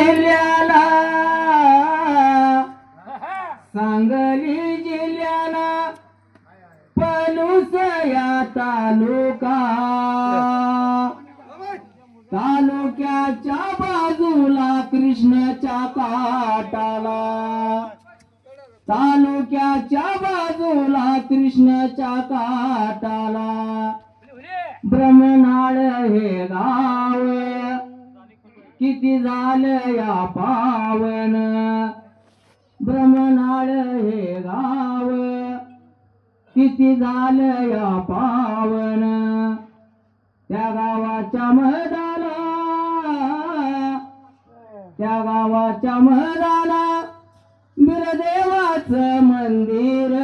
जिल्ह्याला सांगली जिल्ह्याला पलूस या तालुका. तालुक्याच्या बाजूला कृष्णाच्या काटाला तालुक्याच्या बाजूला कृष्णाच्या काटाला ब्रह्मनाळ हे गाव. किती झालं या पावन? ब्रह्मनाळ हे गाव. किती झालं या पावन? त्या गावाच्या मदाला त्या गावाच्या मदाला बिरदेवाचं मंदिर.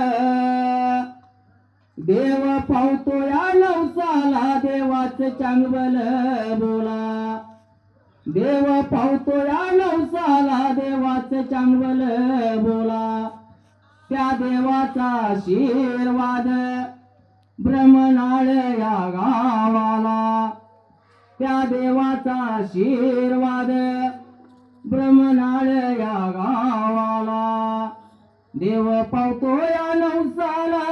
देव पावतो या नवसाला देवाचं चांगल बोला. देव पावतो या नवसाला देवाचं चांगल बोला. त्या देवाचा आशीर्वाद ब्रह्मनाळ या गावाला. त्या देवाचा आशीर्वाद ब्रह्मनाळ या गावाला. देव पावतो या नवसाला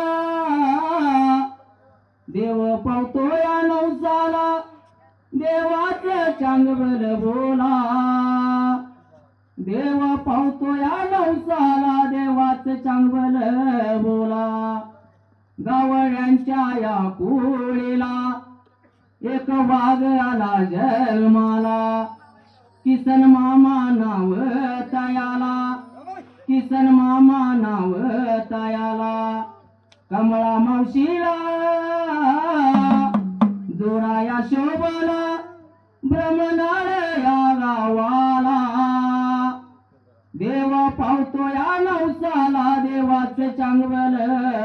देव पावतो या नवसाला देवाचं चांगल बोला. देवा पावतो या नवसाला देवाचं चांगवल बोला. गावड्यांच्या या कुळीला एक वाघ आला जन्माला. किसन मामा नाव तयाला. किसन मामा नाव तयाला. कमळा मावशीला जोराया शोभला ब्रह्मनाळ या गावाला. देवा पावतो या नवसाला देवाचे चांगल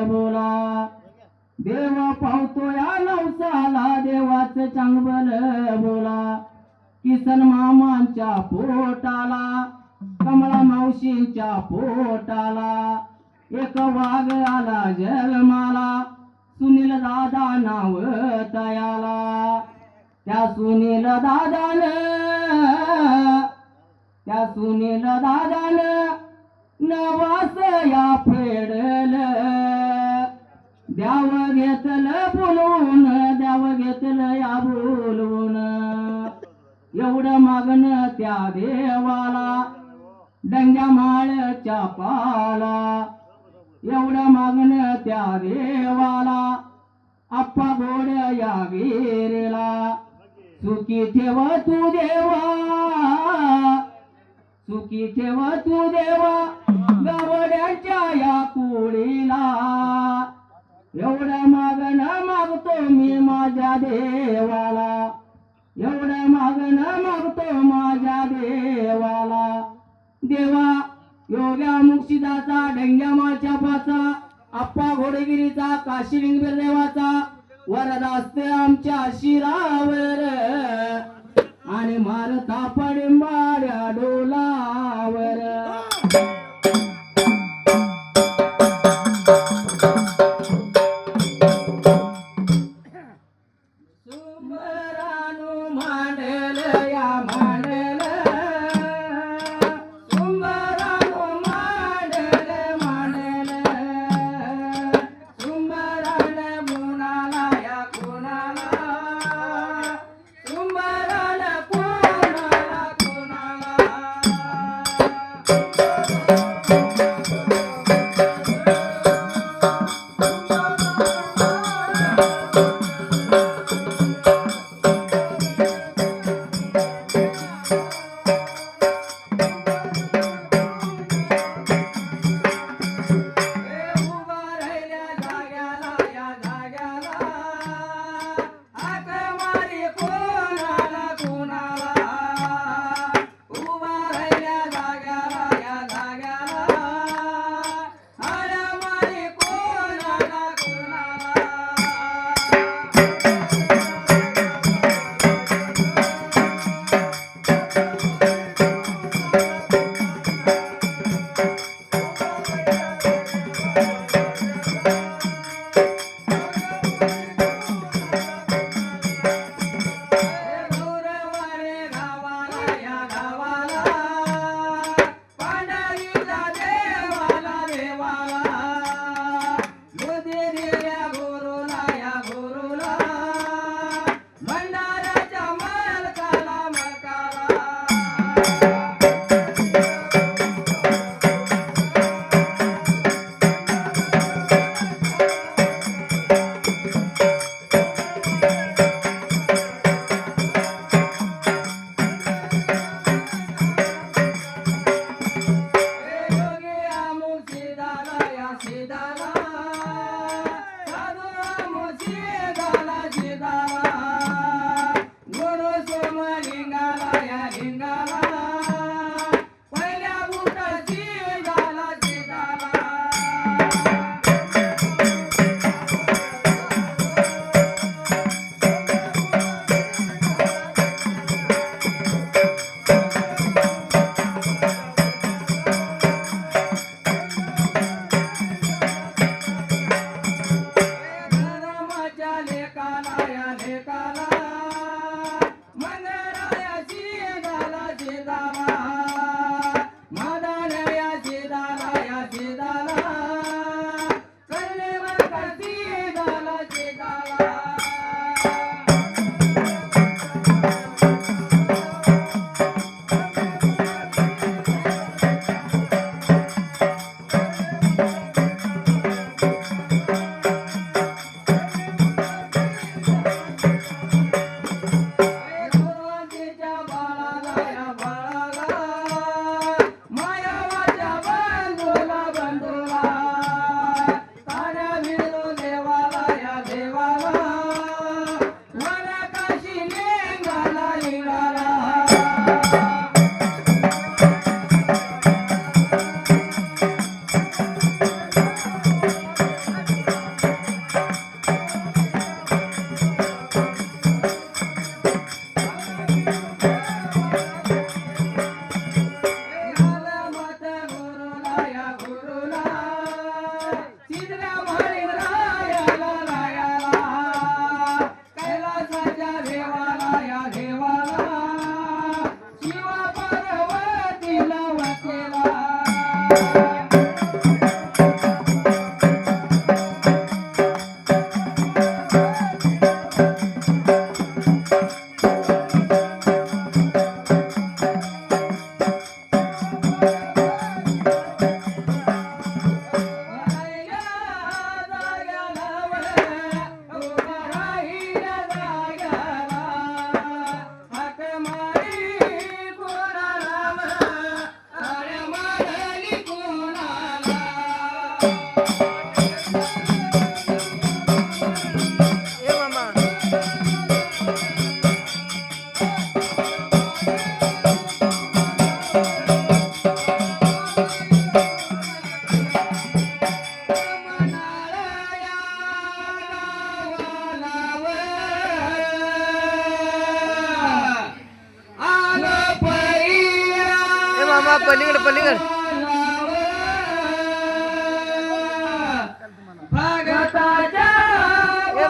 बोला. देवा पावतो या नवसाला देवाचे चांगल बोला. किसन मामांच्या पोटाला कमळा मावशींच्या पोटाला. एक वाघ आला जन्माला सुनील दादा नाव तयाला त्या सुनील दादान त्या सुनील दादान नवास या फेडल. द्याव घेतलं बोलवून द्याव घेतलं या बोलवून एवढं मागण त्या देवाला डंग्या माळच्या पाला. एवढं मागण त्या देवाला. आप्पा गोड या वेरेला. सुखी ठेव तू देवा. सुखी ठेव तू देवा. गवड्याच्या या कुळीला. एवढं मागण मागतो मी माझ्या देवाला. एवढं मागण मागतो माझ्या देवाला. देवा योग्या मुक्षिदाचा ढंग्या माळच्या पाचा आप्पा घोडेगिरीचा काशीलिंगवीर देवाचा वरद असते आमच्या शिरावर. आणि मारता पडिंबाड्या डोलावर.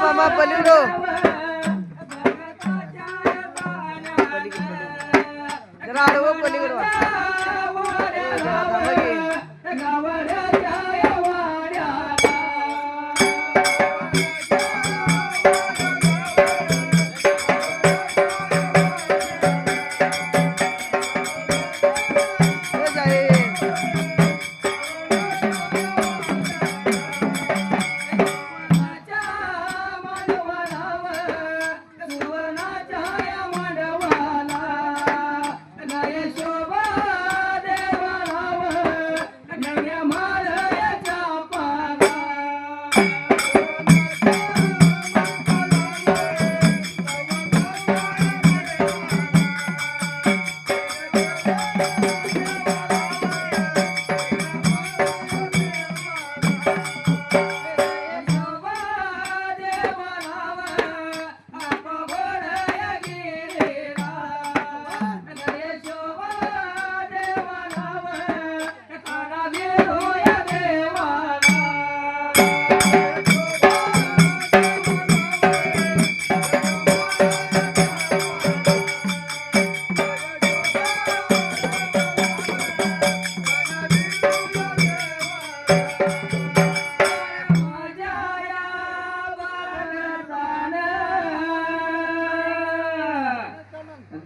ए मामा पलीकडो जरा आडवं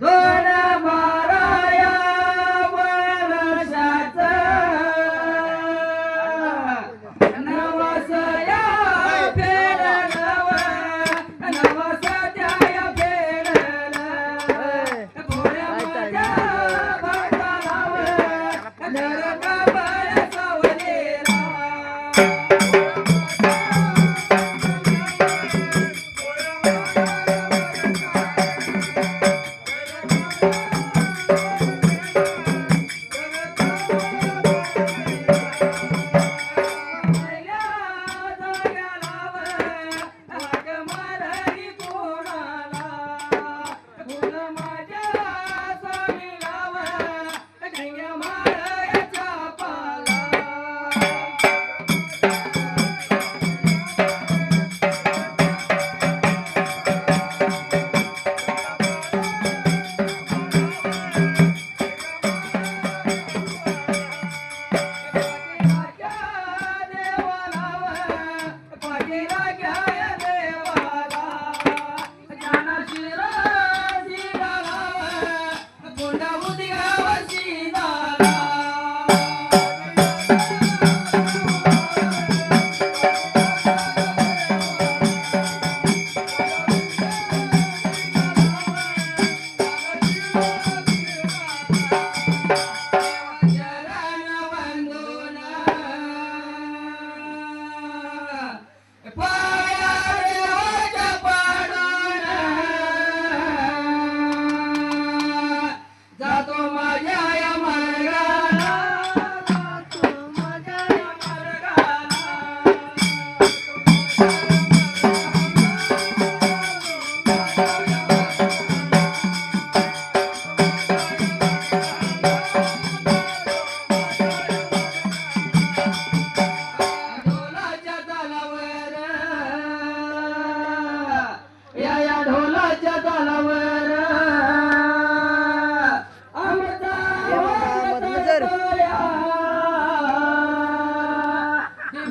Lord.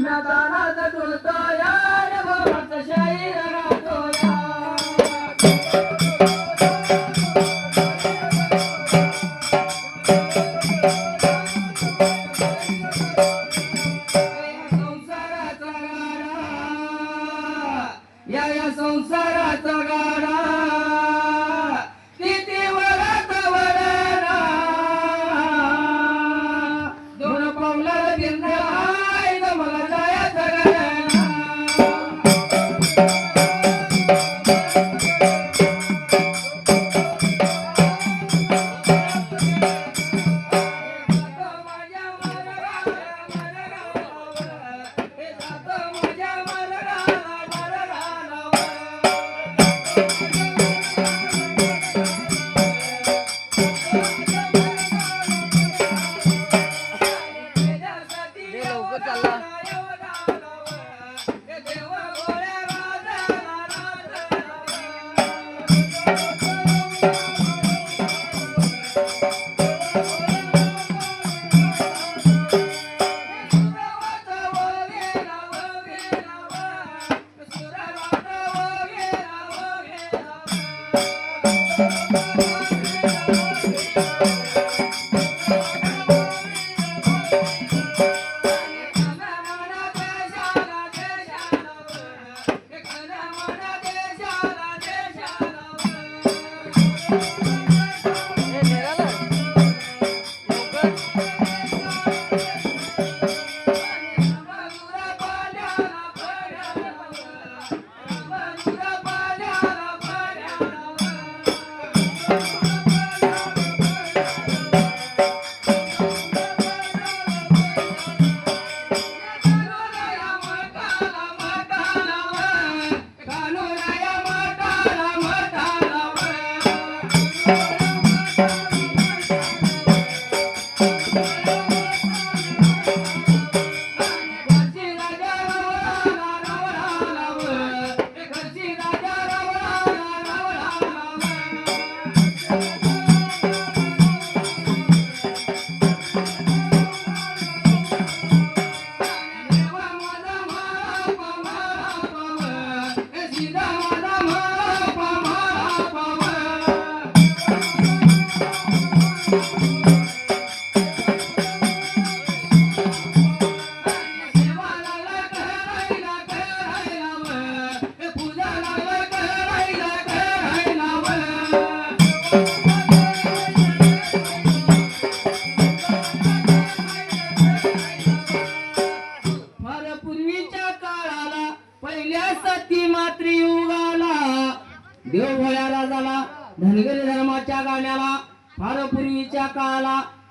محمد أنا تقول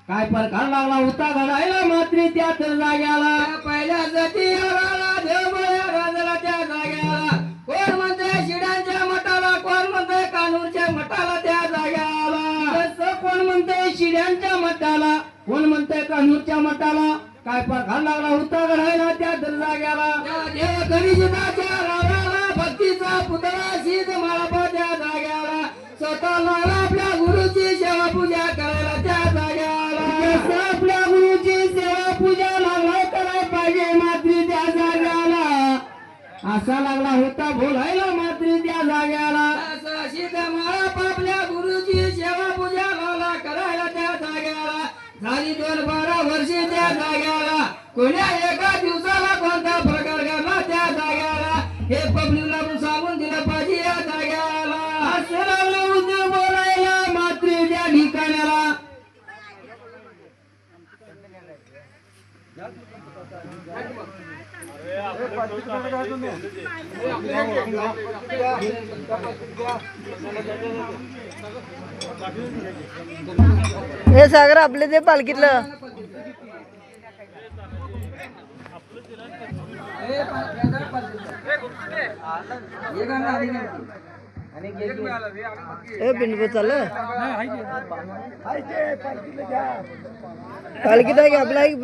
काय प्रकार लागला होता घडायला मात्र त्याच जाग्याला. पहिल्या जाती देवबळ्या त्या जाग्याला. कोण म्हणते शिड्यांच्या मठाला कोण म्हणते कानूरच्या मठाला त्या जाग्याला. कोण म्हणते शिड्यांच्या मठाला कोण म्हणते कानूरच्या मठाला. काय प्रकार लागला होता घडायला त्या जाग्याला. देव भक्तीचा पुतळा शीत माळपा त्या जाग्याला. स्वतः सेवा पूजा करायला त्या जाग्याला. जसं आपल्या गुरुची सेवा पूजा लागला करायला पाहिजे मात्र त्या जाग्याला. असा लागला होता बोलायला मात्र त्या जाग्याला. माळप आपल्या गुरुची सेवा पूजा लागला करायला त्या जाग्याला. झाली दोन बारा वर्षे त्या जाग्याला. कोण्या एका दिवसाला हे सागर आपले ते पालखीतलं. ए पिंडको चाललं? पालखीत आहे की आपला आहे की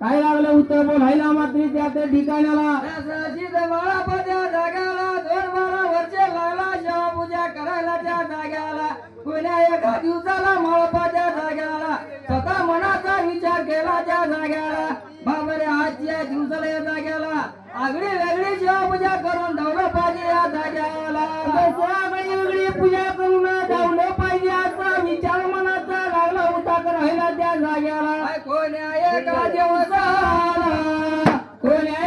काय लागलं उत्तर बोलायला मात्र त्या त्या ठिकाणाला दोन बारा लागला पूजा करायला त्या जाग्याला कोण्या एका दिवसाला माळपाच्या जाग्याला स्वतः मनाचा विचार केला त्या जाग्याला बाबरे आजच्या दिवसाला या जाग्याला आगळी वेगळी जेव्हा पूजा करून धावलं पाहिजे या जाग्याला. आगळी वेगळी पूजा करून धावलं पाहिजे असा विचार मनाचा लागला होता राहिला त्या जाग्याला. कोण्या एका दिवसाला कोण्या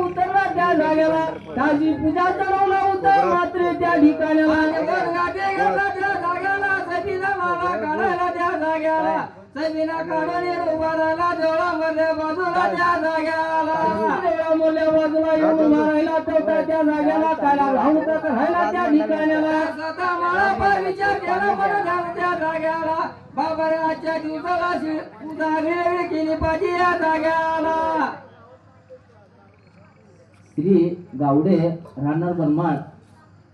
उतरला त्या जाग्याला त्याची पूजा चढवला उतर मात्र त्या ठिकाणाला. गाठी घातला त्या जाग्याला सतीचा माला काढायला त्या जाग्याला सबिना काढून उभा राहिला देवळामध्ये बाजूला त्या जाग्याला. देवळामध्ये बाजूला येऊन उभा राहिला चौथा त्या जाग्याला काला लावून तर राहिला त्या ठिकाण्याला. स्वतः मला पण विचार केला म्हणून झाला त्या जाग्याला. बाबा आजच्या दिवसाला शि- जागेवेळी केली पाहिजे या जाग्याला. श्री गावडे राहणार बनमाळ.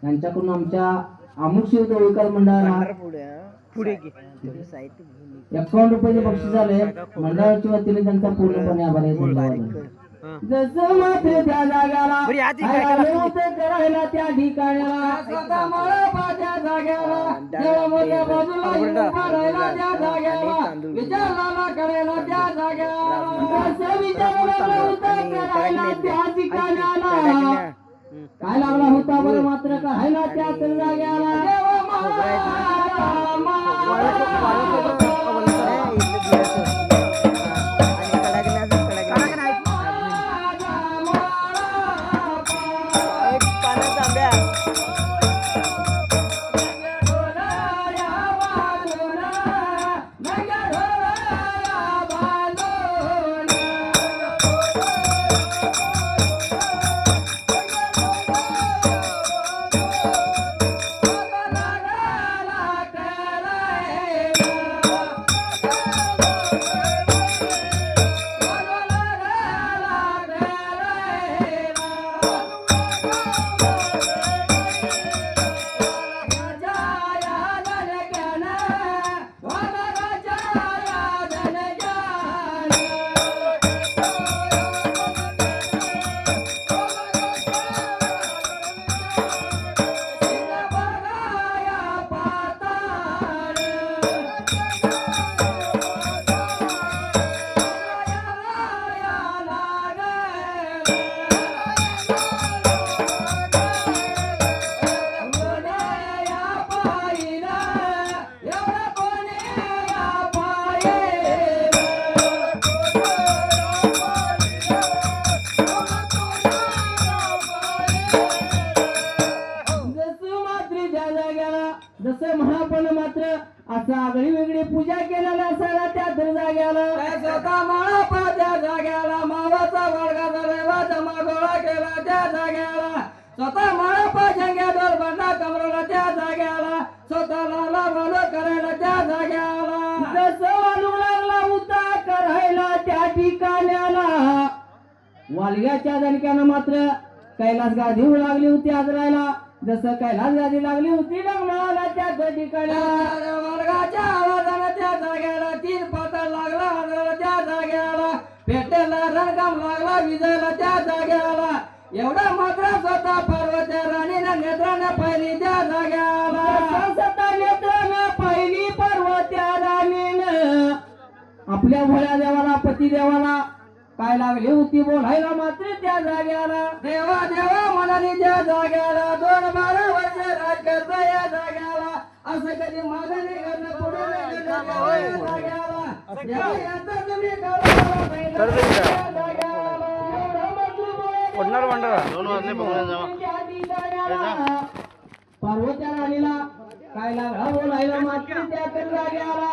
यांच्याकडून आमच्या अमुक शिव मंडळाला पुढे पुढे साहित्य. एकावन्न रुपयाचे बक्षीस झाले. मंडळाच्या वतीने त्यांचा पूर्णपणे आभार आहे. जसं मात्र त्या जाग्याला? आले राहिला त्या ठिकाणाला. स्वतः मला त्या जाग्याला देवा मोठ्या बाजूला येऊन उभा राहिला त्या जाग्याला. विचारला करायला त्या जाग्याला. जसं विचारला होतं करायला त्या ठिकाणाला काय लागला होता बरं मात्र करायला त्याच जाग्याला. असं आगळी वेगळी पूजा केलेला असायला त्या तर जाग्याला स्वतः महापा त्या जाग्याला मावाचा वर्गा रेवा जमा गोळा केला त्या जाग्याला. स्वतः महापा जंग्यावर बंडा कमरला त्या जाग्याला. स्वतःला लावलं करायला त्या जाग्याला. जसं वालू लागला उता करायला त्या ठिकाण्याला. वालग्याच्या दणक्यानं मात्र कैलास गादी लागली होती आजरायला. जसं कैलास गादी लागली होती लग्नाला त्या ठिकाणी आपल्या भोळ्या देवाला पती देवाला काय लागली होती बोलायला मात्र त्या जाग्याला. देवा देवा म्हणाली त्या जाग्याला दोन बारा वर्ष राज करता या जाग्याला. असं कधी मागं नाही करणं पुढे जाग्याला. पार्वत्या राणीला काय लागला बोलायला मात्र त्या तर जाग्याला.